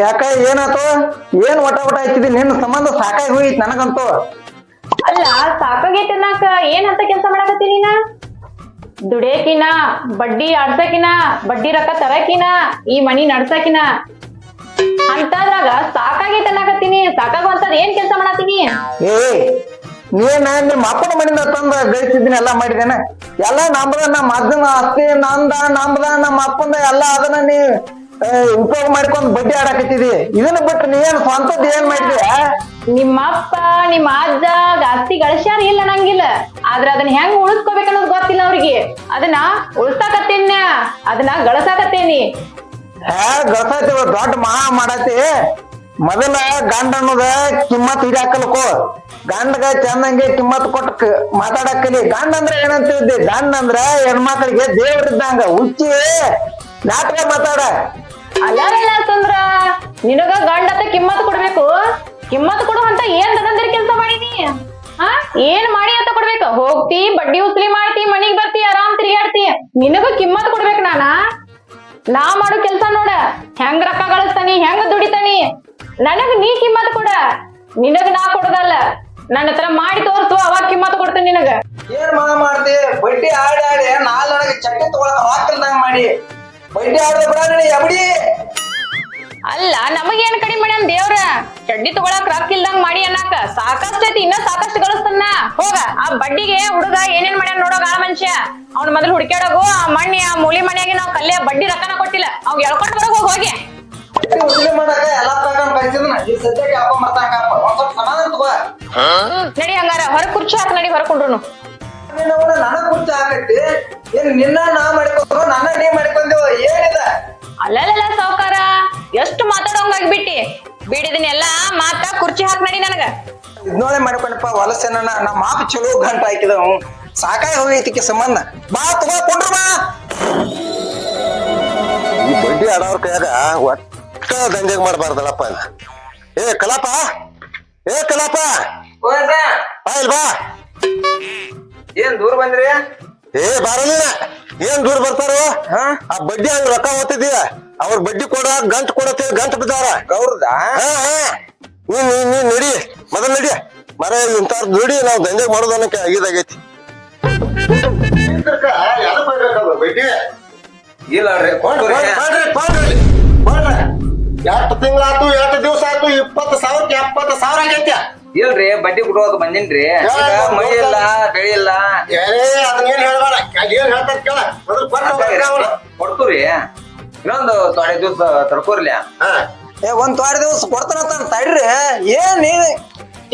ಯಾಕ ಏನಾತು ಏನ್ ಒಟ ಒಟ ಹಚ್ಚಿದಿ ನಿನ್ನ ಸಂಬಂಧ ಸಾಕಾಗಿ ಹೋಯ್ತು ನನಗಂತೂ. ಅಲ್ಲ ಸಾಕಾಗೈತಿ ಅನ್ನಕ ಏನ್ ಅಂತ ಕೆಲಸ ಮಾಡಕತ್ತಿ ನೀನ? ದುಡಿಯಕಿನ ಬಡ್ಡಿ ಆಡ್ಸಕಿನ ಬಡ್ಡಿ ರೊಕ್ಕ ತರಕಿನ ಈ ಮನಿ ನಡ್ಸಕಿನ. ಅಂತದ್ರಾಗ ಸಾಕಾಗೈತಿ ಅನ್ನಕತ್ತೀನಿ ಸಾಕಾಗುವಂತದ್ ಏನ್ ಕೆಲಸ ಮಾಡತ್ತೀನಿ ಏ ನೀನ್ ನಿಮ್ಮ ಅಪ್ಪನ ಮನೆಯಿಂದ ತಂದ ಗಳಿಸಿದ್ದೀನಿ ಎಲ್ಲ ಮಾಡಿದೇನೆ ಎಲ್ಲ ನಮ್ದ ನಮ್ಮ ಅಜ್ಜನ ಆಸ್ತಿ ನಂದ ನಮ್ದ ನಮ್ಮ ಅಪ್ಪಂದ ಎಲ್ಲ ಅದನ್ನ ನೀ. ಉಪಯೋಗ ಮಾಡ್ಕೊಂಡ್ ಬಡ್ಡಿ ಆಡಕತ್ತಿದಿ ಇದನ್ನ ಬಿಟ್ಟು ನೀನ್ ಸ್ವಂತದ್ದು ಏನ್ ಮಾಡಿದ್ಯ ನಿಮ್ಮಪ್ಪ ನಿಮ್ಮ ಅಜ್ಜ ಜಾಸ್ತಿ ಗಳಿಸ್ಯಾರ ಇಲ್ಲ ನಂಗಿಲ್ಲ. ಆದ್ರ ಅದನ್ನ ಹೆಂಗ್ ಉಳಿಸ್ಕೋಬೇಕನ್ನೋದು ಗೊತ್ತಿಲ್ಲ ಅವ್ರಿಗೆ. ಅದನ್ನ ಉಳ್ಸಾಕತ್ತೇನ ಅದನ್ನ ಗಳಸಾಕತ್ತೇನಿ. ಹೇ ಗಳಸೈತಿ ದೊಡ್ಡ ಮಹಾ ಮಾಡತಿ ಮೊದಲ ಗಂಡ ಅನ್ನೋದ ಕಿಮ್ಮತ್ ಹಿಡಿಯಾಕಲ್ಕೋ. ಗಂಡಗ ಚಂದಂಗೆ ಕಿಮ್ಮತ್ ಕೊಟ್ಟು ಮಾತಾಡಕಲಿ. ಗಂಡ ಅಂದ್ರೆ ಏನಂತಿದ್ದಿ ಗಂಡ ಅಂದ್ರ ಹೆಣ್ಮಕ್ಳಿಗೆ ದೇವ್ರಿದ್ದಂಗ ಉಚ್ಚಿ ನಾಟಕ ಮಾತಾಡ. ಅಲ್ಲಾರಲ್ಲ ಅಂತಂದ್ರ? ನಿನಗ ಗಂಡತ ಕಿಮ್ಮತ್ ಕೊಡ್ಬೇಕು? ಕಿಮ್ಮತ್ ಕೊಡು ಅಂತ ಏನ್ ತಗಂದಿರ ಕೆಲಸ ಮಾಡಿನಿ? ಹಾ ಏನ್ ಮಾಡಿ ಅಂತ ಕೊಡ್ಬೇಕು? ಹೋಗ್ತಿ, ಬಡ್ಡಿ ಉಸ್ಲಿ ಮಾಡ್ತಿ, ಮನಿಗ್ ಬರ್ತಿ, ಆರಾಮ್ ತಿರ್ಗಾಡ್ತಿ ನಿನಗ ಕಿಮ್ಮತ್ ಕೊಡ್ಬೇಕು ನಾನ? ನಾ ಮಾಡೋ ಕೆಲ್ಸ ನೋಡ, ಹೆಂಗ್ ರೊಕ್ಕ ಗಳಿಸ್ತಾನಿ, ಹೆಂಗ್ ದುಡಿತಾನಿ? ನನಗ್ ನೀ ಕಿಮ್ಮತ್ ಕೊಡ. ನಿನಗ ನಾ ಕೊಡದಲ್ಲ. ನನ್ನ ಹತ್ರ ಮಾಡಿ ಬಡ್ಡಿ ಆಡೋ ಬಿಡ ಎಬಡಿ ಅಲ್ಲ ನಮಗೇನ್ ಕಡಿಮೆ ಮಾಡ್ಯಾನ ದೇವ್ರ? ಚಡ್ಡಿ ತಗೊಳಕ್ ರೊಕ್ಕ ಇಲ್ದಂಗ್ ಮಾಡಿ ಅನ್ನಕ. ಸಾಕಷ್ಟು ಐತಿ ಇನ್ನ ಸಾಕಷ್ಟು ಗಳಿಸ್ತನ್ನ. ಹೋಗ ಆ ಬಡ್ಡಿಗೆ ಹುಡುಗ ಏನೇನ್ ಮಾಡ್ಯಾನ ನೋಡೋಗ ಆ ಮನುಷ್ಯ. ಅವ್ನ ಮೊದಲು ಹುಡುಕ್ಯಾಡೋಗು ಆ ಮಣ್ಣಿ ಆ ಮೂಲಿ ಮನೆಯಾಗಿ ನಾವ್ ಕಲ್ಲೆ ಬಡ್ಡಿ ರೊಕ್ಕನ ಕೊಟ್ಟಿಲ್ಲ. ಅವ್ ಎಳ್ಕೊಂಡ್ ಬರೋಗ ಹೋಗಿ ಹೋಗಿ. ಉಸ್ಲಿ ಮಾಡಕ ಎಲ್ಲಾ ತಗೊಂಡ್ ಕಳ್ಸಿದ್ನ ಈ ಸದ್ಯಕ್ಕೆ ಅಪ್ಪ ಮರ್ತಾಕ ಒಂದ್ ಸ್ವಲ್ಪ ಸಮಾಧಾನ ತಗೋ. ನಡಿ ಹಂಗಾರ. ಹೊರ ಕುರ್ಚಿ ಹಾಕ್ ನಡಿ ಹೊರಕೊಂಡ್ರು ನೀನು ಅವನ ನನಗ್ ಕುರ್ಚಿ ಹಾಕಟ್ಟಿ ಏನ್ ನಿನ್ನ ನಾ ಮಾಡ್ಕೊಂಡ್ರು ನನ್ನ ನೀ ಮಾಡ್ಕೊಂಡೆವು ಏನಿದ? ಅಲ್ಲಲ್ಲ ಸಾವುಕಾರ ಎಷ್ಟು ಮಾತಾಡೋಂಗಾಗ್ಬಿಟ್ಟಿ ಬಿಡಿದಿನ ಎಲ್ಲಾ ಮಾತ ಕುರ್ಚಿ ಹಾಕ್ ನಡಿ ನನಗ. ಇದ್ನೋಳೆ ಮಾಡ್ಕೊಂಡಪ್ಪ ವಲಸೆ ನನ್ನ ನಮ್ಮ ಮಾಪ ಚಲೋ ಗಂಟ ಹಾಕಿದ ಸಾಕಾಗಿ ಹೋಗೈತಿಕ್ಕೆ ಸಂಬಂಧ. ಬಾ ತಗೋ ಕೊಂಡ್ರ ಬಾ. ಈ ಬಡ್ಡಿ ಆಡೋರ್ ಕೈಯಾಗ ಒಟ್ಟ ದಂಧೆಗ್ ಮಾಡಬಾರ್ದಲ್ಲಪ್ಪ. ಏ ಕಲಾಪ. ಏ ಕಲಾಪ. ಬಾ ಇಲ್ ಬಾ. ಏನ್ ದೂರ ಬಂದ್ರಿ? ಏ ಬಾರಲ್ಲ ಏನ್ ದೂರ ಬರ್ತಾರ? ಹಾ? ಆ ಬಡ್ಡಿ ಹಂಗ ರೊಕ್ಕ ಓದ್ತಿದೀಯ ಅವ್ರ ಬಡ್ಡಿ ಕೊಡ ಗಂಟ್ ಕೊಡತ್ತೆ ಗಂಟ್ ಬಿದ್ದಾರ. ಗೌರದ ಹಾ ನೀ ನೀನ್ ನೀನ್ ನೀನ್ ನಡಿ. ಮೊದಲ್ ನಡಿ. ಮರ ಇಂತಾರ್ ದುಡಿ ನಾವ್ ದಂಧೆ ಮಾಡೋದನ್ನಕ್ಕೆ ಆಗಿದಾಗೈತಿ. ಬಡ್ಡಿ? ಇಲ್ಲ ಎಷ್ಟು ತಿಂಗಳಾತು ಎಷ್ಟು ದಿವಸ ಆಯ್ತು ಇಪ್ಪತ್ತು ಸಾವಿರಕ್ಕೆ ಎಪ್ಪತ್ತು ಸಾವಿರ ಆಗೈತೆ. ಇಲ್ರಿ ಬಡ್ಡಿ ಕೊಡುವಾಗ ಬಂದಿನ್ರಿ. ಈಗ ಮಳಿ ಇಲ್ಲ ಬೆಳಿ ಇಲ್ಲ. ಕೊಡ್ತೀರಿ ಇನ್ನೊಂದು ತೊಡೆ ದಿವಸ ತಡ್ಕೋರ್ಲಿ. ಏ ಒಂದ್ ತೊಡೆ ದಿವಸ ಕೊಡ್ತಾನಂತ ತಡ್ರಿ. ಏನ್ ನೀ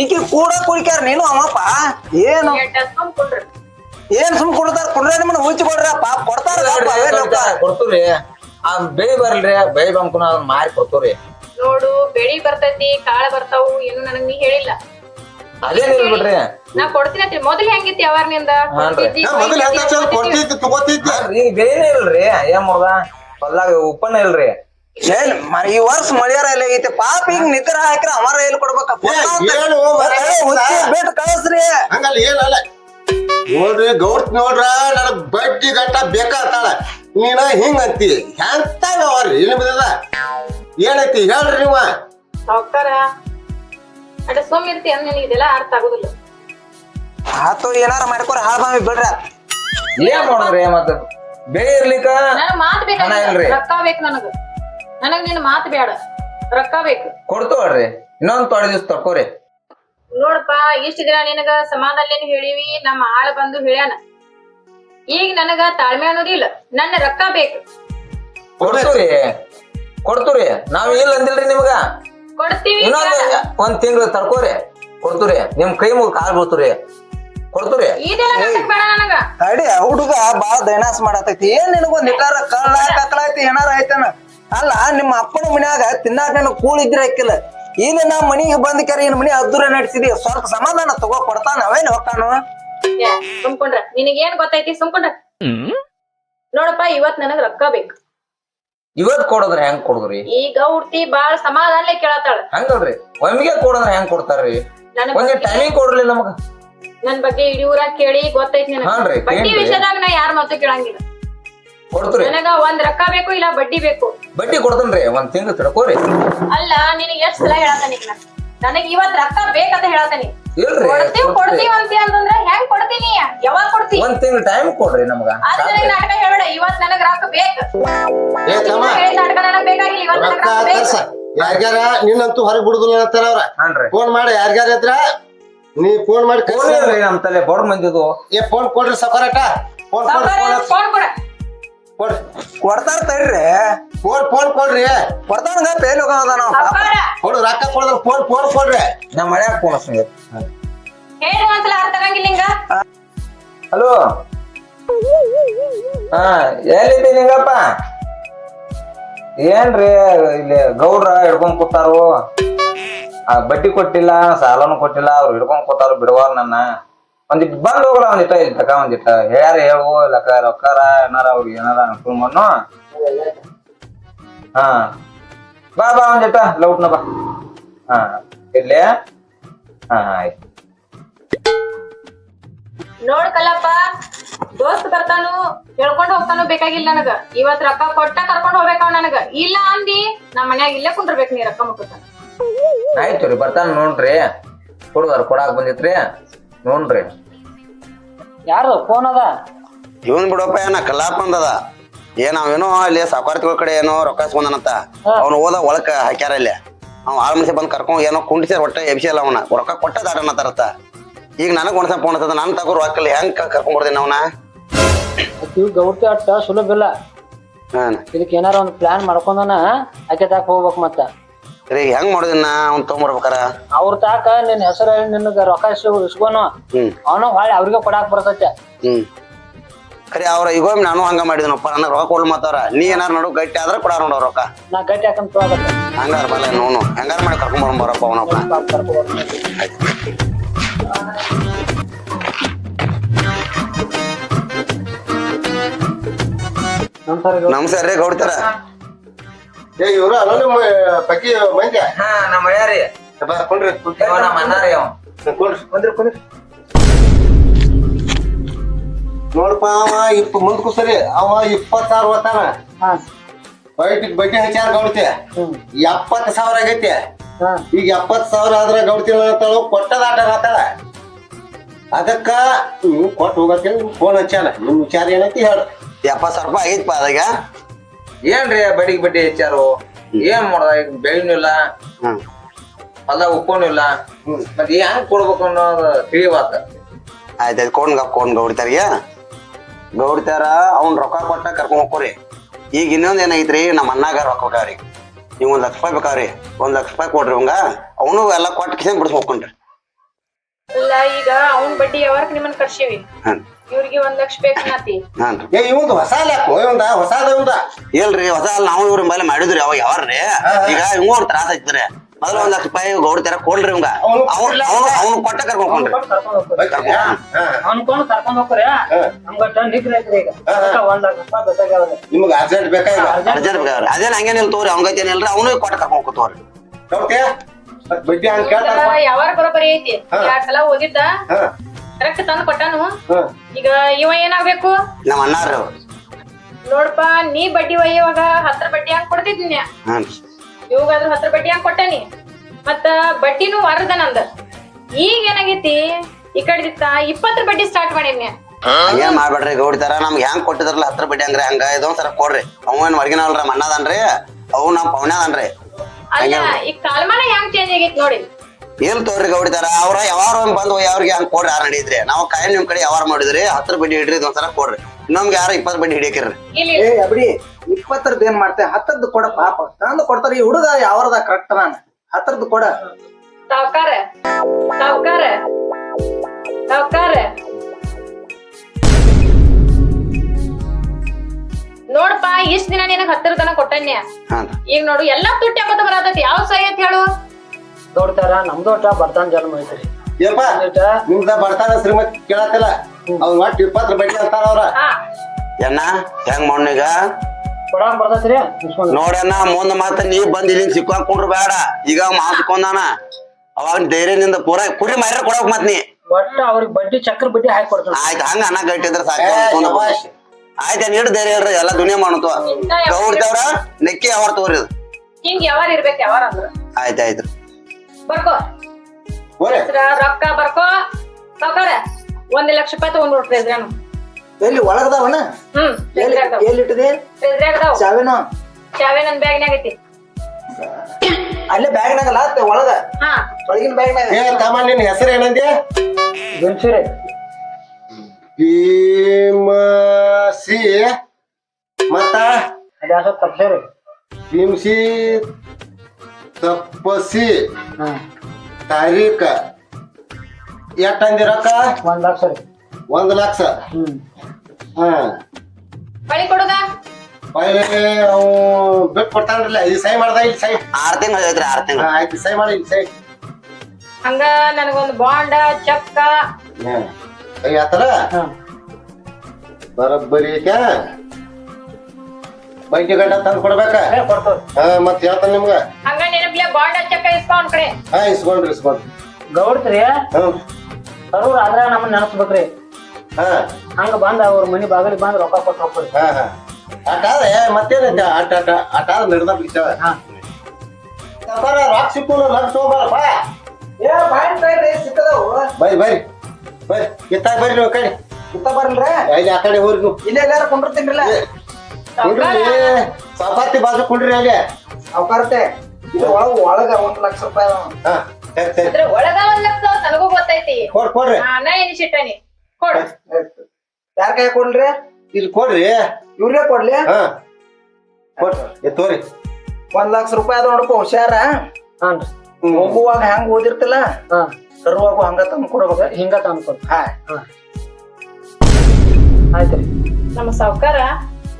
ಈಕಿ ಕೂಡ ಕುಡಿಕ್ಯಾರ ನೀನು ಅವಪ್ಪ ಏನು? ಏನ್ ಸುಮ್ ಕೊಡ್ತಾರ ಕುಡ್ರೆ ನಿಮ್ಮನ್ನ ಉಚ್ಚಿ ಕೊಡ್ರಿ. ಪಾಪ ಕೊಡ್ತಾರ ಕೊಡ್ತೀವ್ರಿ ಆ ಬೆಳಿ ಬರ್ಲ್ರಿ ಬೆಳಿ ಅದನ್ನ ಮಾರಿ ಕೊಡ್ತೀರಿ ನೋಡು ಬೆಳಿ ಬರ್ತೈತಿ ಕಾಳ ಬರ್ತಾವು ಏನು ನನಗ್ ನೀ ಹೇಳಿಲ್ಲ. ಅದೇನಿಲ್ಲ ಬಿಡ್ರಿ. ನಾ ಕೊಡ್ತೀನಿ ಅಂತ ಮೊದಲು ಹೆಂಗಿತ್ತು ಯಾವಾರ್ನಿಂದ ನಿಂದ ಕೊಡ್ತಿದ್ದಿ, ಮೊದಲು ಕೊಡ್ತಿದ್ದಿ. ಕೊಡ್ತಿದ್ದು ತಗೋತಿದ್ದೆ. ಈಗ ಬೆಳಿನೇ ಇಲ್ರಿ. ಏನ್ ಮಾಡ್ದ ಹೊಲ್ದಾಗ ಉಪ್ಪನ್ನ ಇಲ್ರಿ. ಏನ್ ಮ- ಈ ವರ್ಷ ಮಳಿಯಾರ ಎಲ್ಲ ಐತಿ. ಪಾಪ ಈಗ ನಿದ್ರ ಹಾಕ್ರ ಅಮರ ಎಲ್ಲಿ ಕೊಡ್ಬೇಕ? ಏನು ಮಾರ್ರೆ? ಬಿಟ್ಟು ಕಳಿಸ್ರಿ. ಹಂಗಲ್ಲ ಏನಲ್ಲ ನೋಡ್ರಿ ಗೌರ್ತ್ ನೋಡ್ರ ನನಗ್ ಬಡ್ಡಿ ಗಟ್ಟ ಬೇಕಾಗ್ತಾಳ ನೀನ ಹಿಂಗ್ ಅಂತಿ. ಹೆಂತ ಅವ್ರಿ ನಿಮ್ದದ ಏನೈತಿ? ಹೇಳ್ರಿ ನೀವ. ಸಾವ್ಕಾರ ಅಡ ಸುಮ್ ಇರ್ತಿ ಅಂದ್ ನಿನಗೆ ಇದೆಲ್ಲ ಅರ್ಥ ಆಗುದಿಲ್ಲ. ಆತು ಏನಾರ ಮಾಡ್ಕೊರ ಹಾಳ ಬಾವಿ ಬಿಡ್ರಿ. ಏನ್ ನೋಡ್ರಿ ಮತ್ತ ಬೆಳಿ ಇರ್ಲಿಕ್ಕ? ನನಗ್ ಮಾತ್ ಹಣ ಇಲ್ರಿ. ರೊಕ್ಕ ಬೇಕು ನನಗ. ನನಗ್ ನಿನ್ ಮಾತ್ ಬೇಡ. ರೊಕ್ಕ ಬೇಕು. ಕೊಡ್ತೋಳ್ರಿ ಇನ್ನೊಂದ್ ತೊಡೆ ದಿವಸ ತಡ್ಕೋರಿ ನೋಡಪ್ಪ ಇಷ್ಟ ದಿನ ನಿನಗ ಸಮಾಧಾನ ಹೇಳಿವಿ? ನಮ್ಮ ಆಳ ಬಂದು ಹೇಳ್ಯಾನ. ಈಗ ನನಗ ತಾಳ್ಮೆ ಅನ್ನೋದಿಲ್ಲ. ನನ್ನ ರೊಕ್ಕ ಬೇಕು. ಕೊಡ್ತೀವ್ರಿ ಕೊಡ್ತೀವ್ರಿ ನಾವ್ ಇಲ್ಲ ಅಂದಿಲ್ರಿ ನಿಮ್ಗ? ಕೊಡ್ತೀವಿ. ಇನ್ನೊಂದ್ ಒಂದ್ ತಿಂಗಳ ತಡ್ಕೋರಿ. ಕೊಡ್ತೀವ್ರಿ ನಿಮ್ ಕೈ ಮುಗ್ ಕಾಲ್ ಬೀಳ್ತೀರಿ. ಕೊಡ್ತೀವ್ರಿ ಇದೆಲ್ಲ ನನಗ್ ಬೇಡ ನನಗ. ಅಡಿ ಹುಡುಗ ಬಾಳ ದೈನಾಸ್ ಮಾಡತೈತಿ ಏನ್ ನಿನಗೊಂದ್ ನಿಖಾರ ಕಳ್ಳ ಕಕ್ಳೈತಿ ಏನಾರ ಐತನ? ಅಲ್ಲ ನಿಮ್ಮ ಅಪ್ಪನ ಮನ್ಯಾಗ ತಿನ್ನಾಕ ನನಗ್ ಕೂಳ್ ಇದ್ರೆ ಹಾಕಿಲ್ಲ. ಇಲ್ಲಿ ನಾ ಮನಿಗೆ ಬಂದ್ ಕರೆ ಏನ್ ಮನಿ ಅದ್ದೂರ ನಡೆಸಿದಿ. ಸ್ವಲ್ಪ ಸಮಾಧಾನ ತಗೋ ಕೊಡ್ತಾನ ಅವೇನ್ ಹೋಗ್ತಾನು ಸುಮ್ಕೊಂಡ್ರ. ನಿನಗೇನ್ ಗೊತ್ತೈತಿ? ಸುಮ್ಕೊಂಡ್ರ. ನೋಡಪ್ಪ ಇವತ್ ನನಗ್ ರೊಕ್ಕ ಬೇಕು. ಇವತ್ ಕೊಡೋದ್ರ ಹೆಂಗ್ ಕೊಡುದ್ರಿ? ಈಗ ಹುಟ್ಟಿ ಬಾಳ ಸಮಾಧಾನ ಕೇಳತ್ತಾಳ. ಹಂಗಲ್ರಿ ಒಮ್ಮಿಗೆ ಕೊಡೋದ್ರ ಹೆಂಗ್ ಕೊಡ್ತಾರ್ರಿ? ನನ್ ಒಂದ್ ಟೈಮಿಂಗ್ ಕೊಡ್ರಿ ನಮಗ. ನನ್ ಬಗ್ಗೆ ಇಡೀ ಊರಾಗ ಕೇಳಿ ಗೊತ್ತೈತಿ ನನಗ. ಬಡ್ಡಿ ಏನ್ರಿ? ವಿಷಯದಾಗ ನಾ ಯಾರ ಮಾತು ಕೇಳಂಗಿಲ್ಲ. ಕೊಡ್ತೀರಿ. ನನಗ ಒಂದ್ ರೊಕ್ಕ ಬೇಕು ಇಲ್ಲ ಬಡ್ಡಿ ಬೇಕು. ಬಡ್ಡಿ ಕೊಡ್ತೇನ್ರಿ ಒಂದ್ ತಿಂಗಳು ತಿಳ್ಕೋರಿ. ಅಲ್ಲ ನಿನಗೆ ಎಷ್ಟ್ ಸಲ ಹೇಳ್ತಾನೆ ಈಗ ನನಗ್ ಇವತ್ ರೊಕ್ಕ ಬೇಕಂತ ಅಂತ ಇಲ್ರಿ ಕೊಡ್ತೀವ್ ಕೊಡ್ತೀವಿ. ಕೊಡ್ತೀವ್ ಅಂತ ಅಂತಂದ್ರ ಹೆಂಗ್ ಕೊಡ್ತೀನಿ? ಯಾವಾಗ ಕೊಡ್ತಿ ಒಂದ್ ತಿಂಗಳು ಟೈಮ್ ಕೊಡ್ರಿ ನಮ್ಗ. ನನಗ್ ನಾಟಕ ಹೇಳಬೇಡ ಇವತ್ ನನಗ್ ರೊಕ್ಕ ಬೇಕು. ಏ ತಮ್ಮ. ಹೇಳಿದ ನಾಟಕ ನನಗ್ ಬೇಕಾಗಿಲ್ಲ ಇವತ್ ನನಗ್ ರೊಕ್ಕ ರೊಕ್ಕ ಬೇಕು. ತರ್ಸ ಯಾರ್ಯಾರ ನಿನ್ನಂತೂ ಹೊರಗೆ ಬಿಡುದಿಲ್ಲ ಅಂತಾರ ಅವ್ರ? ಹಾನ್ರಿ. ಫೋನ್ ಮಾಡಿ ಯಾರ್ಯಾರ ಹತ್ರ ನೀ ಫೋನ್ ಮಾಡಿ ಫೋನ್ ಕೊಡ್ರಿ ನಮ್ ತಲೆ ಬಡ ಮಂದಿದು. ಏ ಫೋನ್ ಕೊಡ್ರಿ ಸಪರೇಟ ಫೋನ್ ಕೊಡ್ರಿ ಫೋನ್ ಕೊಡ. ಕೊಡ್ರಿ ಕೊಡ್ತಾರ ತಡ್ರಿ. ಫೋನ್ ಫೋನ್ ಕೊಡ್ರಿ. ಕೊಡ್ತಾನ ಪೇಲ್ ಹೋಗೋದ ನಾವು ಕೊಡು ರೊಕ್ಕ ಕೊಡಿದ್ರ ಫೋನ್ ಫೋನ್ ಕೊಡ್ರಿ. ನಮ್ಮ ಮನ್ಯಾಗ ಫೋನ್ ಹಚ್ಚಿದ್ರಿ ಹೇಳಿ ಒಂದ್ಸಲ ಅರ್ಥ ಆಗಂಗಿಲ್ಲ ಹಿಂಗ ಹಲೋ? ಹಾ ಎಲ್ಲಿದ್ದಿ ನಿಂಗಪ್ಪ? ಏನ್ರಿ ಇಲ್ಲಿ ಗೌಡ್ರ ಹಿಡ್ಕೊಂಡ್ ಕೂತಾರು? ಆ ಬಡ್ಡಿ ಕೊಟ್ಟಿಲ್ಲ ಸಾಲನು ಕೊಟ್ಟಿಲ್ಲ ಅವ್ರು ಹಿಡ್ಕೊಂಡ್ ಕೂತಾರು ಬಿಡುವಾರ ನನ್ನ. ಒಂದಿಟ್ ಬಂದ್ ಹೋಗಲ್ಲ ಒಂದಿಟ್ಟ ಇದ್ದಕ್ಕ ತಕ ಯಾರ ಹೇಳ್ಯಾರ ಹೇಳು ಲಕ್ಕ ರೊಕ್ಕಾರ ಏನಾರ ಅವ್ರಿಗೆ ಏನಾರ ಅನುಕೂಲ ಮಾಡ್ನು ಹಾ. ಬಾ ಬಾ ಒಂದಿಟ್ಟ ಲೌಟ್ನ ಬಾ. ಹಾ. ಇರ್ಲಿ. ಹಾ ಆಯ್ತು. ನೋಡ್ ಕಲ್ಲಪ್ಪ ದೋಸ್ತ್ ಬರ್ತಾನು ಹೇಳ್ಕೊಂಡ್ ಹೋಗ್ತಾನು ಬೇಕಾಗಿಲ್ಲ ನನಗ. ಇವತ್ ರೊಕ್ಕ ಕೊಟ್ಟ ಕರ್ಕೊಂಡ್ ಹೋಗ್ಬೇಕ ನನಗ. ಇಲ್ಲ ಅಂದಿ ನಮ್ ಮನ್ಯಾಗ ಇಲ್ಲೇ ಕುಂದ್ರಬೇಕು ನೀ ರೊಕ್ಕ ಮುಟ್ಟತಾನ ಆಯ್ತು ರೀ ಬರ್ತಾನ ನೋಡ್ರಿ. ಹುಡುಗರು ಕೊಡಾಕ್ ಬಂದಿತ್ರಿ. ನೋಡ್ರಿ. ಯಾರು? ಫೋನ್ ಅದ? ಇವನ್ ಬಿಡಪ್ಪ ಏನ ಕಲ್ಲಾಪ್ ಅಂದದ. ಏನ್ ಅವೇನೋ ಅಲ್ಲಿ ಸಾಕಾರ್ತಿಗಳ ಕಡೆ ಏನೋ ರೊಕ್ಕ ಇಸ್ಕೊಂಡನಂತ ಅವ್ನು ಓದ ಒಳಕ ಹಾಕ್ಯಾರ ಇಲ್ಲಿ. ಅವ್ ಆಳ್ ಮನುಷ್ಯ ಬಂದ್ ಕರ್ಕೊಂಡ್ ಏನೋ ಕುಂಡಿಸ್ಯಾರ ಒಟ್ಟ ಎಬ್ಸಿಯಲ್ಲ ಅವನ. ರೊಕ್ಕ ಕೊಟ್ಟ ದಾಟನತ್ತಾರತ್ತ ಈಗ ನನಗ್ ಒಂದ್ಸ ಫೋನ್ ಹತ್ತದ ನನ್ ತಗೋ ರೊಕ್ಕಲ್ಲಿ ಹೆಂಗ್ ಕರ್ಕೊಂಡ್ ಬರ್ತೀನಿ ಅವನ? ಇವ್ ಗೌರ್ತಿ ಅಟ್ಟ ಸುಲಭ ಇಲ್ಲ. ಹಾನ ಇದಕ್ಕೆ ಏನಾರ ಒಂದು ಪ್ಲಾನ್ ಮಾಡ್ಕೊಂಡನ ಆಕೆ ತಾಕ ಹೋಗ್ಬೇಕು ಮತ್ತ. ರೀ ಹೆಂಗ್ ಮಾಡೋದಿನ್ನ ಅವ್ನ್ ತಗೊಂಬರ್ಬೇಕಾರ? ಅವ್ರ ತಾಕ ನಿನ್ ಹೆಸರು ನಿನಗ ರೊಕ್ಕ ಇಸ್ಕೊ ಇಸ್ಕೊನು. ಹ್ಮ್. ಅವನು ಹೊಳ್ಳಿ ಅವ್ರಿಗೆ ಕೊಡಾಕ್ ಬರ್ತೈತೆ. ಹ್ಮ್. ಖರೆ ಅವ್ರ ಈಗ ನಾನು ಹಂಗ ಮಾಡಿದನಪ್ಪ ನನ್ನ ರೊಕ್ಕ ಕೊಡ್ ಮಾತಾರ. ನೀ ಏನಾರ ನೋಡು ಗಟ್ಟಿ ಆದ್ರೆ ಕೊಡಾರ ನೋಡ ರೊಕ್ಕ. ನಾ ಗಟ್ಟಿ ಹಾಕಂತ ತಗೋಬೇಕು ಹಂಗಾರ ಬಲ್ಲ ನೋನು. ಹೆಂಗಾರ ಮಾಡಿ ಕರ್ಕೊಂಡ್ ಬರಪ್ಪ ಅವನಪ್ಪ ನಮಸ್ಕಾರ ರೀ ಗೌಡ್ತಾರ. ಏ ಇವ್ರು ಅಲ್ಲ ನಿಮ್ಮ ಪಕ್ಕಿ ಹಾ ನಮ್ಮ ಮಳ್ಯಾರಿ ಕೊಂಡ್ರಿ ಇವ ನಮ್ಮ ಅಣ್ಣಾರಿ ಅವ ಕೊಂಡ್ರಿ ಕೊಂಡ್ರಿ ಕೊಂಡ್ರಿ ನೋಡಪ್ಪ ಅವ ಇಪ್ಪ ಮುಂದ್ ಕೂಸರಿ ಅವ ಇಪ್ಪತ್ತು ಸಾವಿರ ಓದ್ತಾನ ಹಾ. ಬೈಟಿಗೆ ಬಡ್ಡಿ ಹಚ್ಚಾರ ಗೌಡ್ತಿ. ಎಪ್ಪತ್ತು ಸಾವಿರ ಆಗೈತಿ. ಹಾ. ಈಗ ಎಪ್ಪತ್ತು ಸಾವಿರ ಆದ್ರೆ ಗೌಡ್ತಿ ಅಂತಾಳು ಕೊಟ್ಟದ ಆಟ ಆತಾಳ ಅದಕ್ಕ ನೀವು ಕೊಟ್ಟು ಹೋಗತ್ತೇಳಿ ಫೋನ್ ಹಚ್ಚಾನ ನಿಮ್ ವಿಚಾರ ಏನೈತಿ ಹೇಳ. ಎಪ್ಪತ್ತು ಸಾವಿರ ರೂಪಾಯಿ ಆಗೈತಿ ಅದಾಗ ಏನ್ರಿ ಬಡಿಗೆ ಬಡ್ಡಿ ಹೆಚ್ಚಾರು? ಏನ್ ಮಾಡ್ದ? ಈಗ ಬೆಳಿನೂ ಇಲ್ಲ ಹ್ಮ್ ಹೊಲ ಉಪ್ಪನು ಇಲ್ಲ. ಮತ್ ಹೆಂಗ್ ಕೊಡ್ಬೇಕು ಅನ್ನೋದು ತಿಳಿವಾತ ಅದು ಕೊಡ್ ಕೊಂಡ್ ಗೌಡ್ತಾರಿಗೆ ಗೌಡ್ತಾರ ಅವ್ನ ರೊಕ್ಕ ಕೊಟ್ಟ ಕರ್ಕೊಂಡ್ ಹೋಗ್ಕೋರಿ. ಈಗ ಇನ್ನೊಂದ್ ಏನಾಗೈತ್ರಿ? ನಮ್ಮ ಅಣ್ಣಾಗ ರೊಕ್ಕ ಬೇಕಾವ್ರಿ. ನೀವು ಒಂದ್ ಲಕ್ಷ ರೂಪಾಯಿ ಬೇಕಾವ್ರಿ. ಒಂದ್ ಲಕ್ಷ ರೂಪಾಯಿ ಕೊಡ್ರಿ ಅವಂಗ ಅವನು ಎಲ್ಲ ಕೊಟ್ಟು ಕಿಸನ್ ಬಿಡಿಸ್ ಹೋಗ್ಕೊಂಡ್ರಿ. ಇಲ್ಲ ಈಗ ಅವ್ನ್ ಬಡ್ಡಿ ಯಾವಾಗ ನಿಮ್ಮನ್ನ ಕರ್ಸಿವಿ ಹ್ಮ್. ಇವ್ರಿಗೆ ಒಂದ್ ಲಕ್ಷ ಬೇಕನ್ನತಿ ಹಾನ್ರಿ ಏ ಇವಂದು ಹೊಸ ಲ್ಯಾಕು ಇವಂದ ಹೊಸಾದ ಇವಂದ. ಇಲ್ರಿ ಹೊಸ ಅಲ್ಲ. ನಾವು ಇವ್ರ ಮೇಲೆ ಮಾಡಿದ್ರಿ ಅವಾಗ ಯಾವ್ರಿ ಈಗ ಹಿಂಗ ತ್ರಾಸ ಐತ್ರಿ. ಮೊದಲ ಒಂದ್ ಲಕ್ಷ ರೂಪಾಯಿ ತರ ಕೊಡ್ರಿ ಇವಂಗ. ಅವ್ನು ಅವ್ನು ಅವ್ನು ಅವ್ನು ಕೊಟ್ಟ ಕರ್ಕೊಂಡ್ ಹೋಗ್ಕೊಂಡ್ರಿ ಅನ್ಕೊಂಡು ಕರ್ಕೊಂಡ್ ಹೋಗ್ರಿ. ನಮ್ಗ ನಿಗ್ರ ಐತ್ರಿ ಈಗ. ಒಂದ್ ಲಕ್ಷ ರೂಪಾಯಿ ಬೇಕಾಗ್ಯಾವ್ರಿ. ನಿಮ್ಗೆ ಅರ್ಜೆಂಟ್ ಬೇಕಾಗ ಅರ್ಜೆಂಟ್ ಬೇಕಾವ್ರಿ ಅದೇನ್ ಹಂಗೇನಿಲ್ಲ ತೋರಿ ಅವಂಗೈತೇನಿಲ್ರಿ ಅವನು ಕೊಟ್ಟ ಕರ್ಕೊಂಡ್ ಮತ್ ಬಡ್ಡಿ ಹಂಗ ಯಾವಾಗ ಬರೋಬರಿ ಐತಿ. ಎರಡ್ ಸಲ ಓದಿದ್ದ ಕರೆಕ್ಟ್ ತಂದ್ ಕೊಟ್ಟಾನು? ಈಗ ಇವ ಏನಾಗ್ಬೇಕು? ನಮ್ಮ ಅಣ್ಣಾರು. ನೋಡ್ಪ ನೀ ಬಡ್ಡಿ ಒಯ್ಯುವಾಗ ಹತ್ರ ಬಡ್ಡಿ ಹಂಗ್ ಕೊಡ್ತಿದ್ನಿ? ಹಾನ್ ಇವಾಗಾದ್ರೂ ಹತ್ರ ಬಡ್ಡಿ ಹಂಗ್ ಕೊಟ್ಟನಿ? ಮತ್ತ ಬಡ್ಡಿನೂ ವಾರದ ನಂದ. ಈಗ ಏನಾಗೈತಿ? ಈ ಕಡೆದಿತ್ತ ಇಪ್ಪತ್ತರ ಬಡ್ಡಿ ಸ್ಟಾರ್ಟ್ ಮಾಡೀನಿ ಹಂಗೇನ್ ಮಾಡ್ಬೇಡ್ರಿ ಗೌಡಿತಾರ ನಮ್ಗೆ ಹೆಂಗ್ ಕೊಟ್ಟಿದ್ರಲ್ಲ ಹತ್ರ ಬಡ್ಡಿ ಹಂಗ್ರಿ? ಹಂಗ ಇದೊಂದ್ ಸರ ಕೊಡ್ರಿ. ಅವೇನ್ ಹೊರಗಿನವಲ್ರ ಮಣ್ಣದನ್ರಿ ಅವು ನಮ್ ಪವನ್ಯಾದನ್ರಿ. ಅಲ್ಲ ಈ ಕಾಲಮಾನ ಹೆಂಗ್ ಚೇಂಜ್ ಆಗೈತಿ ನೋಡಿ. ಏನ್ ತೋರಿ ಗೌಡಿದಾರ ಅವ್ರ ಯಾವಾರ ಒಂದ್ ಬಂದು ಅವ್ರಿಗೆ ಹಂಗ್ ಕೊಡ್ರಿ ಯಾರು ನಡೀದ್ರಿ ನಾವು ಕಾಯಿ ನಿಮ್ ಕಡೆ ಯಾವಾರ ಮಾಡಿದ್ರಿ? ಹತ್ರ ಬಡ್ಡಿ ಹಿಡ್ರಿ ಇದೊಂದ್ ಸರ ಕೊಡ್ರಿ. ನಮ್ಗೆ ಯಾರ ಇಪ್ಪತ್ ಬಡ್ಡಿ ಹಿಡಿಯಕಿರ್ರಿ ಇಲ್ಲಿ ಏ ಅಬ್ಡಿ ಇಪ್ಪತ್ತರದ್ದು ಏನ್ ಮಾಡ್ತೆ? ಹತ್ತರದ್ದು ಕೊಡ ಪಾಪ. ತಂದು ಕೊಡ್ತಾರ ಈ ಹುಡುಗ ಯಾವ್ರದ ಕರೆಕ್ಟ್ ನಾನು? ಹತ್ತರದ್ದು ಕೊಡ. ಸಾವ್ಕಾರ. ಸಾವ್ಕಾರ. ಸಾವ್ಕಾರ. ನೋಡಪ್ಪ ಇಷ್ಟ ದಿನ ನಿನಗ್ ಹತ್ತಿರ ತನ ಕೊಟ್ಟಣ್ಯ ಈಗ ನೋಡು ಎಲ್ಲಾ ತುಟ್ಟಿ ಹಾಕೋತ ಬರತೈತಿ ಯಾವ ಸೈ ಅಂತ ಹೇಳು? ನೋಡ್ತಾರ ನಮ್ದು ಒಟ್ಟ ಬರ್ತಾನ ಜನ್ಮ ಐತ್ರಿ. ಏಪ್ಪ ನಿಮ್ದ ಬರ್ತಾನ ಶ್ರೀಮತಿ ಕೇಳತ್ತಿಲ್ಲ. ಅವ್ನ ಒಟ್ಟು ಇಪ್ಪತ್ತರ ಬಡ್ಡಿ ಅಂತಾರ ಅವ್ರ. ಎಣ್ಣ ಹೆಂಗ್ ಮಣ್ಣೀಗ ಕೊಡಾಕ್ ಬರ್ತೈತ್ರಿ ನೋಡ್ಯನ್ನ ಮುಂದ್ ಮತ್ತ ನೀ ಬಂದ್ ಇಲ್ಲಿ ಸಿಕ್ಕಾಕೊಂಡ್ರು ಬೇಡ ಈಗ ಮಾಸ್ಕೊಂಡಾನ ಅವಾಗ ಧೈರ್ಯದಿಂದ ಪೂರ ಕುರಿ ಮಾರ್ಯಾರ ಕೊಡಕ್ ಮತ್ ನೀ. ಒಟ್ಟ ಅವ್ರಿಗೆ ಬಡ್ಡಿ ಚಕ್ರ ಬಡ್ಡಿ ಹಾಕಿ ಕೊಡ್ತಾನ. ಆಯ್ತು ಹಂಗ ಅನ್ನ ಗಟ್ಟಿದ್ರ ಸಾಕು ಆಯ್ತು ಆಯ್ತ ನೀಡ್ ಧೈರ್ಯ ಹೇಳ್ರಿ ಎಲ್ಲ ದುನಿಯಾ ಯಾವ- ಗೌಡ್ತವ್ರ ನೆಕ್ಕಿ ಅವ್ರ ತಗೋರಿ ಇದು ಹಿಂಗ್ ಯಾವಾರ ಇರ್ಬೇಕು ಯಾವಾರ ಅಂದ್ರ. ಆಯ್ತ್ ಆಯ್ತು. ಬರ್ಕೋ. ಹೋರಿ ಹೆಸ್ರ ರೊಕ್ಕ ಬರ್ಕೋ. ಸಾವ್ಕಾರ ಒಂದ್ ಲಕ್ಷ ರೂಪಾಯಿ ತಗೊಂಡ್ ನೋಡ್ರಿ ಇದ್ರಾನು ಎಲ್ಲಿ ಒಳಗದಾವನ ಹ್ಮ್ ಎಲ್ಲಿ ಎಲ್ಲಿ ಇಟ್ಟಿದೆ? ಇದ್ರಾಗದಾವ್ ಚಾವಿನ? ಚಾವೆ ನನ್ ಬ್ಯಾಗ್ನಾಗ ಐತಿ ಅಲ್ಲೇ ಬ್ಯಾಗ್ನಾಗಲ್ಲ ಒಳಗ. ಹಾ. ಒಳಗಿನ ಬ್ಯಾಗ್ನಾಗ ಏ ತಮ್ಮ ನಿನ್ನ ಹೆಸರು ಏನಂದೆ? ಬೆನ್ಸಿರಿ ಭೀಮಸಿ. ಮತ್ತ? ಅದ ಯಾಸ ತಪ್ಸೇರಿ. ಭೀಮಸಿ ತಪ್ಪಸಿ. ತಾರೀಖ ಎಷ್ಟ್ ಅಂದಿ ರೊಕ್ಕ? ಒಂದ್ ಲಕ್ಷ ರೀ. ಒಂದ್ ಲಕ್ಷ. ಹ್ಮ್. ಹಾ. ಬಳಿ ಕೊಡುಗ. ಪೈಲೆ ಅವು ಬಿಟ್ಟು ಕೊಡ್ತಾನ್ರಲ್ಲ ಸೈ ಮಾಡ್ದ ಇಲ್ಲಿ ಸೈ ಆರ್ ತಿಂಗಳು ಐತ್ರಿ ಆರ್ ಹಾ, ತಿಂಗಳು ಆಯ್ತು ಸೈ ಮಾಡಿ ಇಲ್ಲಿ ಸೈ ಹಂಗ ನನಗೊಂದ್ ಬಾಂಡ ಚಕ್ಕ. ಹಾ. ಕೈ ಆತರ ಹ್ಮ್ ಬರಬ್ಬರಿ ಐತ್ಯಾ? ಬೈಕ್ ಗಂಡ ತಂದು ಕೊಡ್ಬೇಕ? ಏ ಕೊಡ್ತೇವ್ರಿ. ಹಾ ಮತ್ ಹೇಳ್ತಾನ ನಿಮ್ಗ. ಹಂಗ ನೆನಪ್ಲೆ ಬಾಂಡ ಚಕ್ಕ ಕಡೆ ಹಾ ಇಸ್ಕೊಂಡ್ರಿ ಇಸ್ಕೊಂಡ್ರಿ ಗೌಡ್ತ್ರಿ ಹ್ಮ್ ಸರ್ವ್ರ ಆದ್ರ ನಮ್ಮನ್ನ ನೆನಸ್ಬೇಕ್ರಿ. ಹಾ. ಹಂಗ ಬಂದ ಅವ್ರ ಮನಿ ಬಾಗಿಲಿಗೆ ಬಂದ್ ರೊಕ್ಕ ಕೊಟ್ಟು ಹೋಗ್ರಿ ಹಾ ಹಾ. ಆಟ ಆದ್ರೆ ಮತ್ತೇನೈತೆ? ಆಟ ಆಟ ಆಟ ಆದ ನಡೆದ ಬಿಡ್ತಾವ. ಹಾ. ಸಾವ್ಕಾರ ರಾಕ್ ಸಿಕ್ಕು ಲಗ್ ತಗೊಂಬಾರಪ್ಪ ಏ ಬೈ ಸಿಕ್ಕದವು ಬರ್ರಿ ಬರ್ರಿ ಬರ್ರಿ ಎತ್ತಾಗ ಬರ್ರಿ ನೀವು ಕಡೆ. ಇತ್ತ ಬರ್ಲ್ರ ಅಲ್ಲಿ ಆ ಕಡೆ ಹೋಗ್ರಿ ನೀವು. ಇಲ್ಲೇ ಎಲ್ಲಾರ ಕುಂಡಿರ್ತೀನಿಲ್ಲ ಕುಂಡ್ರಿ ಸಪಾತಿ ಬಾಜು ಕುಂಡ್ರಿ ಅಲ್ಲಿ. ಅವಕಾರತೆ ಇದು ಒಳಗ ಒಳಗ ಒಂದ್ ಲಕ್ಷ ರೂಪಾಯಿ. ಹಾ ಸರಿ ಸರಿ ಅದ್ರ ಒಳಗ ಒಂದ್ ಲಕ್ಷ ನನಗೂ ಗೊತ್ತೈತಿ. ಕೊಡ್ ಕೊಡ್ರಿ. ನಾನ ಎನಿಸಿಟ್ಟನಿ ಕೊಡು. ಯಾರ್ ಕೈ ಕೊಡ್ಲ್ರಿ ಇಲ್ಲಿ ಕೊಡ್ರಿ. ಇವ್ರೇ ಕೊಡ್ಲಿ? ಹಾ. ಕೊಡ್ರಿ ತೋರಿ. ಒಂದ್ ಲಕ್ಷ ರೂಪಾಯಿ ಅದ ನೋಡಪ್ಪ ಹುಷಾರ. ಹಾನ್ರಿ ಹೋಗುವಾಗ ಹೆಂಗ್ ಓದಿರ್ತಿಲ್ಲ? ಹಾ. ತರುವಾಗ ಹಂಗ ತಂದು ಕೊಡ್ಬೇಕ. ಹಿಂಗ ತಂದ್ಕೊಡ್ ಹಾ. ಆಯ್ತ್ರಿ ನಮ್ಮ ಸಾವ್ಕಾರ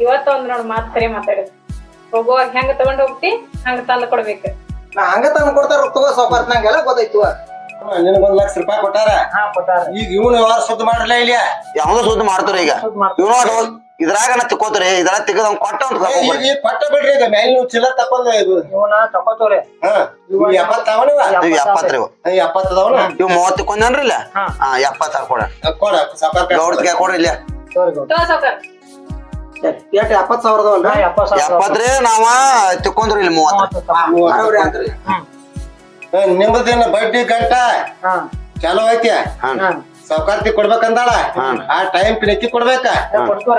ಇವತ್ತ ಒಂದ್ ನೋಡ್ ಮಾತ್ ಕರೆ ಮಾತಾಡಿದ್ ಹೋಗುವಾಗ ಹೆಂಗ ತಗೊಂಡ್ ಹೋಗ್ತಿ? ಹಂಗ ತಂದ್ ಕೊಡ್ಬೇಕ. ನಾ ಹಂಗ ತಂದು ಕೊಡ್ತಾರ ತಗೋ ಸಾವ್ಕಾರ್ ನಂಗೆಲ್ಲ ಗೊತ್ತಾಯ್ತು ನಿನಗೊಂದ್ ಲಕ್ಷ ರೂಪಾಯಿ ಕೊಟ್ಟಾರ? ಹಾ ಕೊಟ್ಟಾರ. ಈಗ ಇವನು ವ್ಯವಹಾರ ಸುದ್ದಿ ಮಾಡ್ರಲ್ಲ ಇಲ್ಲ ಯಾವ್ದು ಸುದ್ದಿ ಮಾಡ್ತಾರ ಈಗ? ಇದ್ರಾಗ ನಾ ತಿಕ್ಕೋತ್ರಿ ಇದ್ರಾಗ ತೆಗದ್ ಅವ್ನ್ ಕೊಟ್ಟ ಅಂತ ಬಿಡ್ರಿ ಈಗ ಮೇಲೆ ನೀವು ತಪ್ಪಲ್ಲ ಇದು. ಇವನ ಇವ್ ಎಪ್ಪತ್ತಾವನವ ಇವ್? ಎಪ್ಪತ್ರಿ ಇವು. ಎಪ್ಪತ್ತದವನ ಇವ್ ಮೂವತ್ತು ಕೊಂದನ್ರಿ ಇಲ್ಲ? ಹಾ. ಎಪ್ಪತ್ತ ಕೊಡ ಕೊಡ ಸಾಕಾರ ಕೊಡ್ರಿ ಇಲ್ಲ. ಎಪ್ಪತ್ ಎಪ್ಪತ್ ಸಾವಿರ. ಎಪ್ಪತ್ರಿ ನಾವ ಇಲ್ಲಿ ಮೂವತ್ತು. ಆತ್ರಿ. ನಿಮ್ಮದೇನ ಬಡ್ಡಿ ಗಂಟ ಹಾ. ಚಾಲೋ ಐತಿ? ಹಾ. ಕೊಡ್ಬೇಕಂತಾಳ ಸಾವುಕಾರ್ತಿ ಕೊಡ್ಬೇಕಂದಾಳ? ಆ ಟೈಮ್ ಪಿಣಕಿ ಕೊಡ್ಬೇಕ?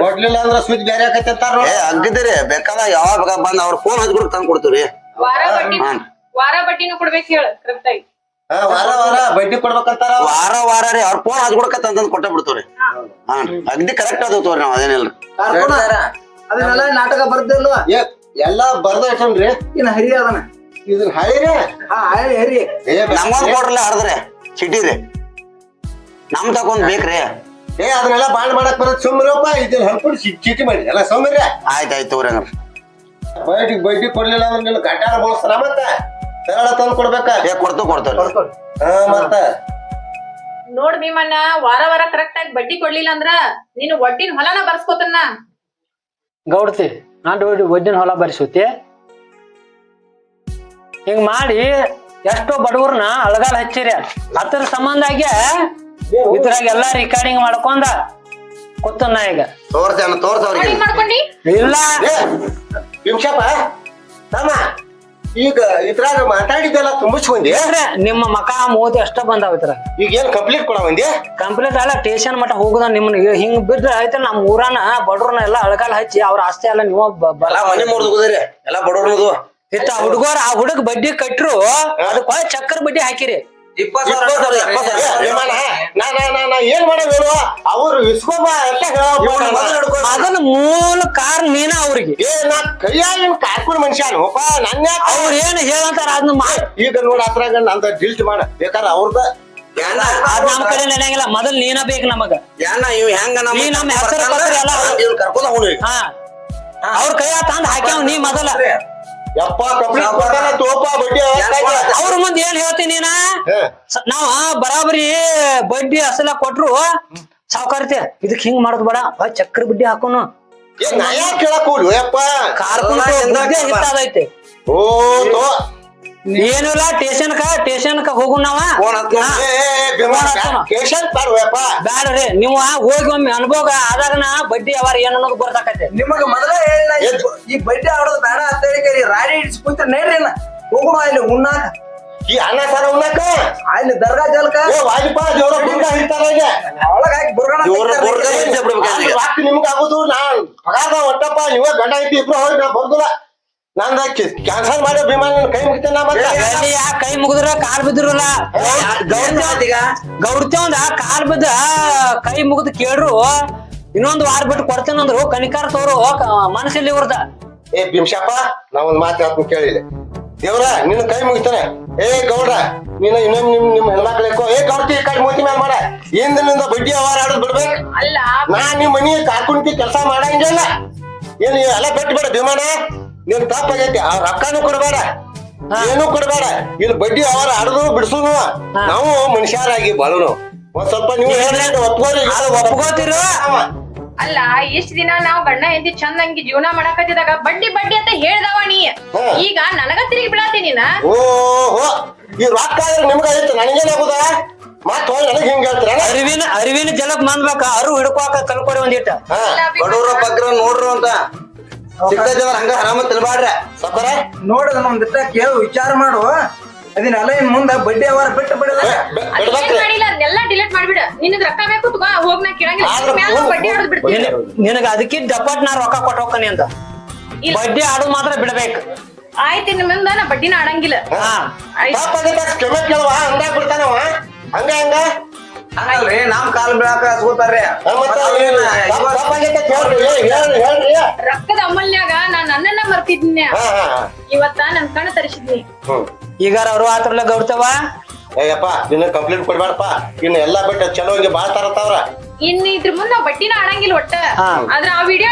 ಕೊಡ್ಲಿಲ್ಲ ಅಂದ್ರ ಸ್ವಿಚ್ ಬೇರೆ ಆಕೈತಿ ಅಂತಾರ ಏ ಬೇಕಾದ ಯಾವಾಗ ಬಂದ್ ಅವ್ರ ಫೋನ್ ಹಚ್ಕೊಡ್ ತಂದ್ ಕೊಡ್ತೀವ್ರಿ ವಾರ ಬಡ್ಡಿ ವಾರ ಬಡ್ಡಿನೂ ಕೊಡ್ಬೇಕು ಹೇಳ ಕರೆಕ್ಟ್ ಆಗಿ ವಾರ ವಾರ. ಬಡ್ಡಿ ಕೊಡ್ಬೇಕಂತಾರ? ವಾರ ವಾರ ರೀ. ಅವ್ರ ಫೋನ್ ಹಚ್ಕೊಡಕ ತಂದ್ ಕೊಟ್ಟ ಬಿಡ್ತವ್ರಿ. ಹಾ. ಅಗ್ದಿ ಕರೆಕ್ಟ್ ಅದ ತೋರಿ ನಾವ್ ಅದೇನಿಲ್ಲ ಅದನ್ನೆಲ್ಲ ನಾಟಕ ಬರ್ದಿಲ್ವ ಏ ಎಲ್ಲಾ ಬರ್ದ ಇಟ್ಟನ್ರಿ ಇನ್ ಹರಿ ಅದನ. ಇದನ್ ಹಳಿರಿ ಆ ಹರಿ ನಮ್ಗೊಂದ್ ಕೊಡ್ರಲ್ಲ ಹರ್ದ್ರಿ. ಚೀಟಿ ರೀ. ನಮ್ ತಕೊಂಡ್ ಬೇಕ್ರಿ. ಏ ಅದನ್ನೆಲ್ಲ ಬಾಂಡ್ ಮಾಡಕ್ ಬರೋದ್ ಸುಮ್ಮರಪ್ಪ ಇದನ್ನ ಹರ್ಕೊಂಡು ಚೀಟಿ ಮಾಡಿ. ಎಲ್ಲ ಸೌಮ್ಯ ಆಯ್ತಾಯ್ತು ಆಯ್ತ್ ತಗೋರಿ ಬೈಟಿ ಕೊಡ್ಲಿಲ್ಲ ಅಂದ್ರೆ ನಿನ್ನ ಬಳಸ್ತಾರ ಮತ್ತ? ತೆರಳ ತಂದ್ ಕೊಡ್ಬೇಕ? ಏ ಕೊಡ್ತು ಕೊಡ್ತೇವ್ರಿ ಕೊಡ್ತೇವ್ರಿ ಹಾ ಮತ್ತ? ನೋಡ್ ಭೀಮಣ್ಣ ವಾರ ವಾರ ಕರೆಕ್ಟ್ ಆಗಿ ಬಡ್ಡಿ ಕೊಡ್ಲಿಲ್ಲ ಅಂದ್ರ ನೀನು ಒಡ್ಡಿನ ಹೊಲನ ಬರ್ಸ್ಕೋತನ್ನ. ಗೌಡ್ತಿ ನಾನು ಒಡ್ಡಿನ ಹೊಲ ಬರಿಸುತ್ತಿ ಹಿಂಗ್ ಮಾಡಿ ಎಷ್ಟೋ ಬಡವ್ರನ್ನ ಅಳಗಾಲ ಹಚ್ಚಿರಿ. ಅದ್ರ ಸಂಬಂಧಾಗಿ ಇದ್ರಾಗ ಎಲ್ಲಾ ರೆಕಾರ್ಡಿಂಗ್ ಮಾಡ್ಕೊಂಡ ಕೂತನ್ನ ಈಗ. ತೋರ್ಸ ತೋರ್ಸ ಇಲ್ಲ. ತಮ್ಮ. ಈಗ ಇದ್ರಾಗ ಮಾತಾಡಿದ್ದೆಲ್ಲ ತುಂಬಿಸ್ಕೊಂಡಿ ನಿಮ್ಮ ಮಕ ಮೋದಿ ಅಷ್ಟ ಬಂದಾವ ಇತರ ಈಗ ಏನ್ ಕಂಪ್ಲೀಟ್ ಕೊಡ ಬಂದಿ ಕಂಪ್ಲೀಟ್ ಅಲ್ಲ ಟೇಷನ್ ಮಟ್ಟ ಹೋಗುದ ನಿಮ್ಮನ್ನ ಹಿಂಗ್ ಬಿದ್ರೆ ಆಯ್ತು ನಮ್ಮ ಊರನ ಬಡ್ರನ್ನ ಎಲ್ಲ ಅಳಗಾಲ ಹಚ್ಚಿ ಅವ್ರ ಆಸ್ತಿ ಎಲ್ಲ ನೀವು ಬಲ ಮನೆ ಎಲ್ಲಾ ಮನಿ ಮುರಿದುಗುದ್ರಿ ಎಲ್ಲಾ ಬಡವ್ರದು ಇತ್ತ ಹುಡುಗರ ಆ ಹುಡುಗ ಬಡ್ಡಿ ಕಟ್ರು ಅದಕ್ಕ ಚಕ್ರ ಬಡ್ಡಿ ಹಾಕಿರಿ. ಇಪ್ಪತ್ತು ಸಾವಿರ, ವಿಮಾನ, ನಾ ನಾ ನಾ ನಾ ಏನ್ ಮಾಡಬೇಕು ಅವ್ರು ಇಸ್ಕೊಬ ಅಂತ ಹೇಳಪ್ಪ ಅದನ್ನ ಮೂಲ ಕಾರ್ ನೀನ ಅವ್ರಿಗೆ? ಏ ನಾ ಕೈಯಾಗ ಕಾಯ್ಕೊಂಡು ಮನುಷ್ಯ ಅಲ್ವಪ್ಪ ನನ್ನ ಅವ್ರ ಏನ್ ಹೇಳಂತಾರ ಅದನ್ನ ಮಾಡಿ ಈಗ ನೋಡ ಅದ್ರಾಗ ನಂದ ಡಿಲ್ಟ್ ಮಾಡ. ಬೇಕಾದ್ರೆ ಅವ್ರದ ಅದ್ ನಮ್ ಕಡೆ ನಡೆಯಂಗಿಲ್ಲ ಮೊದಲ್ ನೀನ ಬೇಕು ನಮಗ. ಇವ್ ಹೆಂಗ ನಮ್ಮ ನಮ್ಮ ಹೆಸರು ಕರ್ಕೊಂಡ್ ಅವ್ರ ಕೈಯ ತಂದ್ ಹಾಕ್ಯಾವ ನೀ ಮೊದಲ. ಯಪ್ಪ ಕಂಪ್ಲೀಟ್ ಕೊಡ್ತಾನ ತೋಪ ಬಡ್ಡಿ ಅವ್ರ ಮುಂದೆ ಏನ್ ಹೇಳ್ತೀನಿ ನೀನ? ನಾವ ಬರಾಬರಿ ಬಡ್ಡಿ ಅಸಲ ಕೊಟ್ರು ಸಾವುಕಾರತೆ ಇದಕ್ ಹಿಂಗ್ ಮಾಡೋದ್ ಬೇಡ ಚಕ್ರ ಬಡ್ಡಿ ಹಾಕೋನು. ನಾ ಯಾಕೆ ಕೇಳಕ್ ಹೋಗ್ಲಿ ಯಪ್ಪ ಕಾರ್ಕೊಂಡ್ ಹಿತ್ತಾದೈತೆ ಓ ತೋ. ಏನಿಲ್ಲ ಸ್ಟೇಷನ್ ಕ ಸ್ಟೇಷನ್ ಕ ಹೋಗು ನಾವ. ಬ್ಯಾಡ್ರಿ ನೀವು ಹೋಗಿ ಒಮ್ಮೆ ಅನುಭವ ನಾ ಬಡ್ಡಿ ಅವಾರ ಏನ್ ಅನ್ನೋದು ಗೊತ್ತಾಕೈತೆ ನಿಮಗ ಮೊದಲೇ ಹೇಳಿಲ್ಲ ಈ ಬಡ್ಡಿ ಆಡೋದು ಬೇಡ ಅಂತ ಹೇಳಿ ರಾಡಿ ಹಿಡಿಸಿ ಕುಂತ ನಡ್ರಿ ಹೋಗುಣ ಅಲ್ಲಿ ಉಣ್ಣಾಕ. ಈ ಅನ್ನ ಸಾರ ಉಣ್ಣಾಕ? ಅಲ್ಲಿ ದರ್ಗಾ ಜಲ್ಕ. ವಾಜಪಾ ದೇವ್ರ ಬುರ್ಗ ಹಿಡ್ತಾರ ಈಗ. ಒಳಗ ಹಾಕಿ ಬುರ್ಗಣ ಇವ್ರ ಬುರ್ಗ ಈಗ. ರಾತ್ರಿ ನಿಮ್ಗೆ ಆಗುದು ನಾನ್ ಪಗಾರ ಒಟ್ಟಪ್ಪ ನೀವೇ ಗಂಡ ಐತಿ ಇಬ್ರು ಹೋಗಿ ನಾ ಬಂದಿಲ್ಲ ನಂದ ಕ್ಯಾನ್ಸಲ್ ಮಾಡೋ ವಿಮಾನ ನಿನ್ ಕೈ ಮುಗಿತೇನೆ ನಾ ಮತ್ತೆ? ಕೈ ಮುಗಿದ್ರ ಕಾಲ್ ಬಿದ್ರಲ್ಲ ಗೌಡ್ತೇವಂದ ಕಾಲ್ ಬಿದ್ದ ಕೈ ಮುಗಿದ್ ಕೇಳ್ರು ಇನ್ನೊಂದು ವಾರ ಬಿಟ್ಟು ಕೊಡ್ತೇನಂದ್ರು ಕನಿಕಾರ ತೋರು ಮನಸ್ಸಿಲ್ಲಿ ಇವ್ರದ. ಏ ಭೀಮಶಪ್ಪ ನಾ ಒಂದ್ ಮಾತು ಹೇಳ್ತೀನಿ ಕೇಳಿದೆ ದೇವ್ರ ನಿನ್ನ ಕೈ ಮುಗಿತಾನೆ. ಏ ಗೌಡ್ರ ನೀನು ಇನ್ನೊಮ್ಮೆ ನಿಮ್ ನಿಮ್ ಹೆಣ್ಮಕ್ಳೇಕೋ ಏ ಗೌಡ್ತಿ ಈ ಕಡೆ ಮೂತಿ ಮ್ಯಾಲ ಮಾಡ. ಹಿಂದಿನಿಂದ ಬಡ್ಡಿ ಅವಾರ ಆಡೋದ್ ಬಿಡ್ಬೇಕು. ಅಲ್ಲ. ನಾ ನಿಮ್ ಮನಿ ಕಾರ್ಕುಂಟಿ ಕೆಲಸ ಮಾಡಂಗಿಲ್ಲ ಏನ್ ಎಲ್ಲ ಬಿಟ್ಟು ಬಿಡ ಭೀಮಾನ ನೀನ್ ತಪ್ಪಾಗೈತಿ ಆ ರೊಕ್ಕನೂ ಕೊಡಬೇಡ. ಏನು ಕೊಡಬೇಡ. ಇಲ್ಲಿ ಬಡ್ಡಿ ಅವರ ಹಡದು ಬಿಡ್ಸುನು. ನಾವು ಮನುಷ್ಯರಾಗಿ ಬಲನು ಒಂದ್ ಸ್ವಲ್ಪ ನೀವು ಹೇಳಿದ್ರೆ ಒಪ್ಕೋರಿ. ಒಪ್ಕೋತೀರು? ಅಲ್ಲ ಇಷ್ಟ ದಿನ ನಾವ್ ಗಂಡ ಹೆಂಡತಿ ಚಂದಂಗಿ ಜೀವನ ಮಾಡಕತ್ತಿದಾಗ ಬಡ್ಡಿ ಬಡ್ಡಿ ಅಂತ ಹೇಳ್ದವ ನೀ. ಈಗ ನನಗ ತಿರುಗಿ ಬೀಳತಿ ನೀನ? ಓಹೋ. ಈ ರೊಕ್ಕ ಆದ್ರೆ ನಿಮ್ಗೆ ಐತೆ ನನಗೇನಾಗುದ ಮತ್ತ ಹೋಗಿ ನನಗೆ ಹಿಂಗ ಹೇಳ್ತೀರ? ಅರಿವಿನ ಅರಿವಿನ ಜನಕ್ ಮಂದ್ಬೇಕ ಅರು ಹಿಡ್ಕೋಕ ಕಲ್ಕೊಡಿ ಒಂದಿಟ್ಟ. ಬಡವ್ರ ಬಗ್ರ ನೋಡ್ರು ಅಂತ. ಸಿಗ್ತೈತಿ ಅಂದ್ರ ಹಂಗ ಹರಾಮ ತಿನ್ಬಾಡ್ರಿ ಸಕ್ಕರ ನೋಡಿದ ಒಂದಿಟ್ಟ ಕೇಳು ವಿಚಾರ ಮಾಡು. ಅದಿನ ಇನ್ ಮುಂದ ಬಡ್ಡಿ ಅವರ ಬಿಟ್ಟು ಬಿಡಲ್ಲ. ಮಾಡಿಲ್ಲ ಅದನ್ನೆಲ್ಲ ಡಿಲೀಟ್ ಮಾಡ್ಬಿಡ. ನಿನಗ್ ರೊಕ್ಕ ಬೇಕು ತಗೋ ಹೋಗ್ ನಾ ಕೇಳಂಗಿಲ್ಲ. ಮ್ಯಾಲ ಬಡ್ಡಿ ಆಡೋದ್ ಬಿಡ್ತೀನಿ ನಿನ- ನಿನಗ ಅದಕ್ಕಿಂತ ಡಪಟ್ ನಾ ರೊಕ್ಕ ಕೊಟ್ಟು ಹೋಗ್ತಾನೆ ಅಂತ. ಇಲ್ಲ. ಬಡ್ಡಿ ಆಡೋದ್ ಮಾತ್ರ ಬಿಡ್ಬೇಕು. ಆಯ್ತು ಇನ್ ಮುಂದ ನಾ ಬಡ್ಡಿನ ಆಡಂಗಿಲ್ಲ. ಹಂಗ ಹಂಗ? ಹಂಗಲ್ರಿ ನಮ್ ಕಾಲ್ ಬೀಳಾಕ ಹಚ್ಕೋತಾರ್ರಿ ರೊಕ್ಕದ ಅಮಲ್ನ್ಯಾಗ ನಾನ್ ನನ್ನನ್ನ ಮರ್ತಿದ್ನಿ. ಇವತ್ತ ನನ್ ಕಣ್ಣು ತರಿಸಿದ್ನಿ. ಈಗ ಅವ್ರು ಆತ್ರಲ್ಲ ಗೌಡ್ತವ ಏಯಪ್ಪ ನಿನ್ನ ಕಂಪ್ಲೇಂಟ್ ಕೊಡ್ಬೇಡಪ್ಪ. ಇನ್ನು ಎಲ್ಲಾ ಬಿಟ್ಟು ಚಲೋ ಹಿಂಗೆ ಬಾಳ್ ತರತ್ತವ್ರ ಇನ್ ಇದ್ರ ಮುಂದ ನಾವ್ ಬಟ್ಟಿನ ಆಡಂಗಿಲ್ಲ ಒಟ್ಟ. ಆದ್ರೆ ಆದ್ರ ಆ ವಿಡಿಯೋ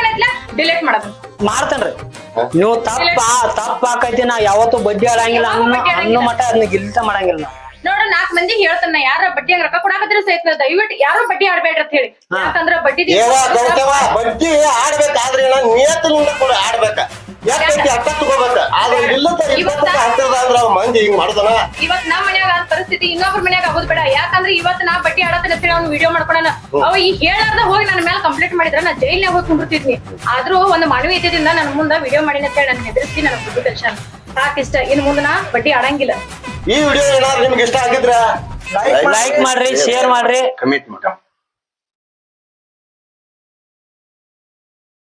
ಡಿಲೀಟ್ ಮಾಡೋದು. ಮಾಡ್ತನ್ರಿ. ನೀವು ತಪ್ಪ ತಪ್ಪ ಆಕೈತಿ ನಾ ಯಾವತ್ತೂ ಬಡ್ಡಿ ಆಡಂಗಿಲ್ಲ ಅನ್ನೋ. ಮಟ್ಟ ಅದನ್ನ ಗಿಲ್ತ ಮಾಡಂಗಿಲ್ಲ ನಾವು. ನೋಡ್ರ ನಾಲ್ಕ್ ಮಂದಿ ಹೇಳ್ತಾನ ಯಾರ ಬಡ್ಡಿ ಹಂಗ ರೊಕ್ಕ ಕೊಡಾಕತ್ರ ಸಹಿತ ದಯವಿಟ್ಟು ಯಾರು ಬಡ್ಡಿ ಆಡ್ಬೇಡ್ರಿ ಅಂತ ಹೇಳಿ. ಯಾಕಂದ್ರ ಬಡ್ಡಿ ಏವ ಗೌತವ ಬಡ್ಡಿ ಆಡ್ಬೇಕಾದ್ರೆ ನಾನು ನಿಯತ್ತಿನಿಂದ ಕೂಡ ಆಡ್ಬೇಕ ಯಾಕೈತಿ ಅರ್ಥ ತಗೋಬೇಕ? ಆದ್ರೆ ಇಲ್ಲದ ಇಪ್ಪತ್ತ ಹತ್ತದ ಅಂದ್ರ ಅವ್ ಮಂದಿ ಹಿಂಗ್ ಮಾಡ್ದನ? ಇವತ್ ನಮ್ ಮನ್ಯಾಗ ಪರಿಸ್ಥಿತಿ ಇನ್ನೊಬ್ರ ಮನ್ಯಾಗ ಆಗೋದ್ ಬೇಡ. ಯಾಕಂದ್ರೆ ಇವತ್ ನಾ ಬಡ್ಡಿ ಅಂತ ಹೇಳಿ ಅವ್ನು ವಿಡಿಯೋ ಮಾಡ್ಕೊಳನ. ಅವ ಈ ಹೇಳಾರ್ದ ಹೋಗಿ ನನ್ನ ಮೇಲೆ ಕಂಪ್ಲೇಂಟ್ ಮಾಡಿದ್ರ ನಾ ಜೈಲ್ನಾಗ ಹೋಗಿ ಕುಂಡಿರ್ತಿದ್ನಿ ಆದ್ರೂ ಒಂದು ಮಾನವೀಯತೆಯಿಂದ ನನ್ನ ಮುಂದೆ ವಿಡಿಯೋ ಮಾಡಿನ ಅಂತ ಹೇಳಿ ನನ್ ಹೆದರಿಸಿ ನನಗ್ ಬುದ್ಧಿ ಟೆನ್ಷನ್ ಸಾಕಿಷ್ಟ. ಇನ್ ಮುಂದೆ ನಾ ಬಡ್ಡಿ ಆಡಂಗಿಲ್ಲ. ಈ ವಿಡಿಯೋ ಏನಾದ್ರು ನಿಮ್ಗೆ ಇಷ್ಟ ಆಗಿದ್ರ ಲೈಕ್ ಮಾಡ್ರಿ ಶೇರ್ ಮಾಡ್ರಿ. ಕಮೆಂಟ್ ಮಾಡಿ